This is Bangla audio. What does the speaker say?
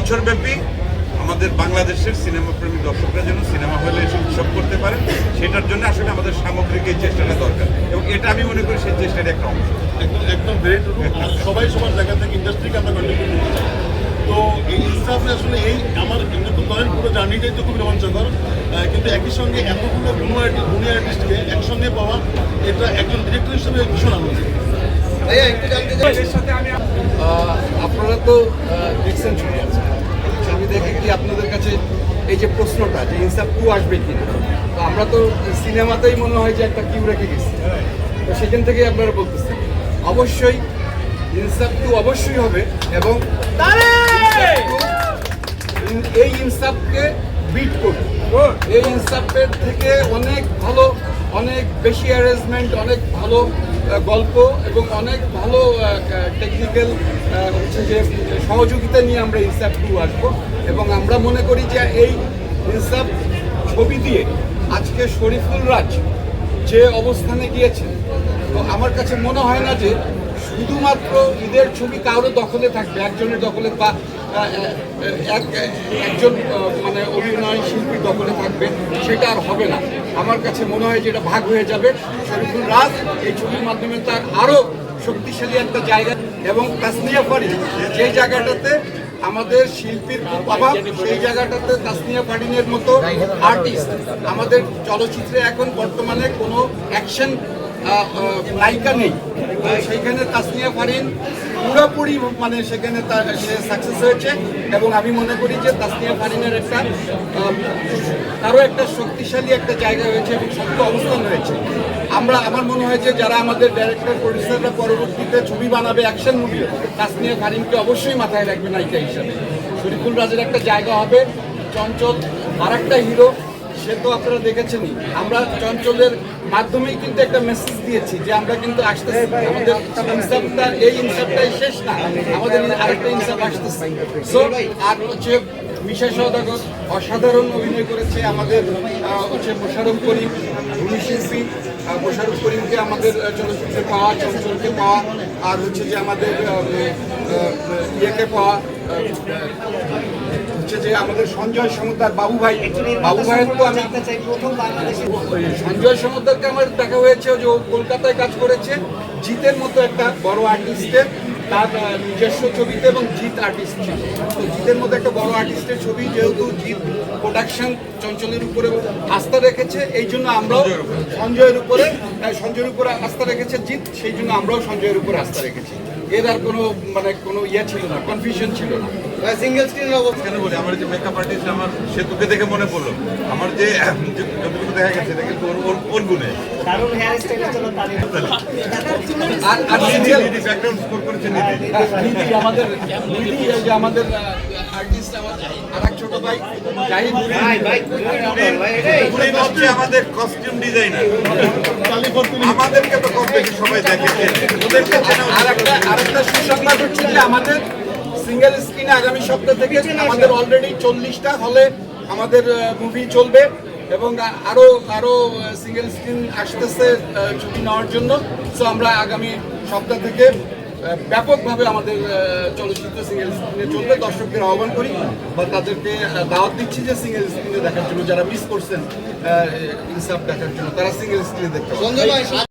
বছরব্যাপী আমাদের বাংলাদেশের সিনেমা প্রেমী দর্শকরা যেন সিনেমা হলে এসে উৎসব করতে পারে সেটার জন্য আসলে আমাদের সামগ্রিক এই চেষ্টাটা দরকার। এবং এটা আমি মনে করি সেই চেষ্টার একটা অংশ। একদম একদম গ্রেট আর সবাই সবার জায়গা থেকে ইন্ডাস্ট্রিকে আমরা করতে তো এই ইনসাফে আসলে এই আমার কিন্তু ধরেন পুরো জার্নিটাই তো খুব রোমাঞ্চকর। কিন্তু একই সঙ্গে এতগুলো বুনো আর্টিস্ট বুনিয়া আর্টিস্টকে একসঙ্গে পাওয়া এটা একজন ডিরেক্টর হিসেবে ভীষণ আনন্দ আপনারা তো আহ, দেখছেন ছবি আছে ছবি দেখে কি আপনাদের কাছে এই যে প্রশ্নটা যে ইনসাফ টু আসবে কি? না তো আমরা তো সিনেমাতেই মনে হয় যে একটা কিউ রেখে গেছি। তো সেখান থেকেই আপনারা বলতেছেন। অবশ্যই ইনসাফ টু অবশ্যই হবে এবং এই ইনসাফকে বিট করবে এই ইনসাফের থেকে অনেক ভালো, অনেক বেশি অ্যারেঞ্জমেন্ট অনেক ভালো গল্প এবং অনেক ভালো টেকনিক্যাল হচ্ছে যে সহযোগিতা নিয়ে আমরা ইনসাফ টু আসব। এবং আমরা মনে করি যে এই ইনসাফ ছবি দিয়ে আজকে শরীফুল রাজ যে অবস্থানে গিয়েছেন, তো আমার কাছে মনে হয় না যে শুধুমাত্র ঈদের ছবি কারও দখলে থাকবে, একজনের দখলে বা এক, একজন মানে অভিনয় শিল্পীর দখলে থাকবে, সেটা আর হবে না। আমার কাছে মনে হয় যে এটা ভাগ হয়ে যাবে। শরীফুল রাজ এই ছবির মাধ্যমে তার আরও শক্তিশালী একটা জায়গা এবং তাসনিয়া ফারি যে জায়গাটাতে আমাদের শিল্পীর অভাব, সেই জায়গাটাতে তাসনিয়া ফারিনের মতো আর্টিস্ট আমাদের চলচ্চিত্রে এখন বর্তমানে কোনো অ্যাকশন নায়িকা নেই। সেইখানে তাসনিয়া ফারিন পুরোপুরি মানে সেখানে তার সে সাকসেস হয়েছে এবং আমি মনে করি যে তাসনিয়া ফারিনের একটা তারও একটা শক্তিশালী একটা জায়গা হয়েছে এবং শক্ত অবস্থান হয়েছে। আমরা, আমার মনে হয় যে যারা আমাদের ডাইরেক্টর প্রডিউসাররা পরবর্তীতে ছবি বানাবে অ্যাকশন মুভি তাসনিয়া ফারিনকে অবশ্যই মাথায় রাখবে নায়িকা হিসাবে। শরীফুল রাজের একটা জায়গা হবে, চঞ্চল আর একটা হিরো সে তো আপনারা দেখেছেনই। আমরা চঞ্চলের মাধ্যমেই কিন্তু একটা মেসেজ দিয়েছি যে আমরা কিন্তু আসতেছি। আমাদের ইনসাফটা এই ইনসাফটাই শেষ না আমাদের আরেকটা ইনসাফ আসতেছে। সো আর হচ্ছে সদাগর অসাধারণ অভিনয় করেছে আমাদের হচ্ছে মোশারফ করিম ভূমি শিল্পী। আহ, মোশারফ করিমকে আমাদের চলচ্চিত্রে পাওয়া চঞ্চলকে পাওয়া আর হচ্ছে যে আমাদের ইয়েকে পাওয়া হচ্ছে যে আমাদের সঞ্জয় সমুদ্র বাবু ভাই। বাবু ভাইয়ের তো আমি সঞ্জয় সমুদ্রকে আমার দেখা হয়েছে যে ও কলকাতায় কাজ করেছে। জিতের মতো একটা বড় আর্টিস্টের তার নিজস্ব ছবিতে এবং জিৎ আর্টিস্ট ছিল। তো জিতের মতো একটা বড় আর্টিস্টের ছবি যেহেতু জিৎ প্রোডাকশন চঞ্চলের উপরে আস্থা রেখেছে এই জন্য আমরাও সঞ্জয়ের উপরে। সঞ্জয়ের উপরে আস্থা রেখেছে জিৎ সেই জন্য আমরাও সঞ্জয়ের উপরে আস্থা রেখেছি। এর আর কোনো মানে কোনো ইয়ে ছিল না কনফিউশন ছিল না। সিঙ্গেল স্ক্রিনের অবস্থা। কেন বলি? আমার যে মেকআপ আর্টিস্ট আমার সে তোকে দেখে মনে পড়ল। আমার যে যতটুকু দেখা গেছে এটা কিন্তু ওর ওর- গুণে। দারুণ হেয়ার স্টাইলের জন্য তারিফ আর আর নিধি নিধি ব্যাকগ্রাউন্ড স্কোর করেছে নিধি। নিধি আমাদের নিধি এই যে আমাদের আর্টিস্ট আমাদের আর ছোট ভাই জাহিদ ভাই ভাই কই কই আমার ভাই হচ্ছে আমাদের কস্টিউম ডিজাইনার আমাদেরকে তো কম সবাই দেখে। ওদেরকে আর একটা আরেকটা সুসংবাদ হচ্ছে যে আমাদের সিঙ্গেল স্ক্রিনে আগামী সপ্তাহ থেকে আমাদের অলরেডি চল্লিশটা হলে আমাদের মুভি চলবে এবং আ- আরও আরও সিঙ্গেল স্ক্রিন আসতেছে ছবি নেওয়ার জন্য। সো আমরা আগামী সপ্তাহ থেকে ব্যাপকভাবে আমাদের চলচ্চিত্র সিঙ্গেল স্ক্রিনে চলবে। দর্শকদের আহ্বান করি বা তাদেরকে দাওয়াত দিচ্ছি যে সিঙ্গেল স্ক্রিনে দেখার জন্য, যারা মিস করছেন ইনসাফ দেখার জন্য, তারা সিঙ্গেল স্ক্রিনে দেখতে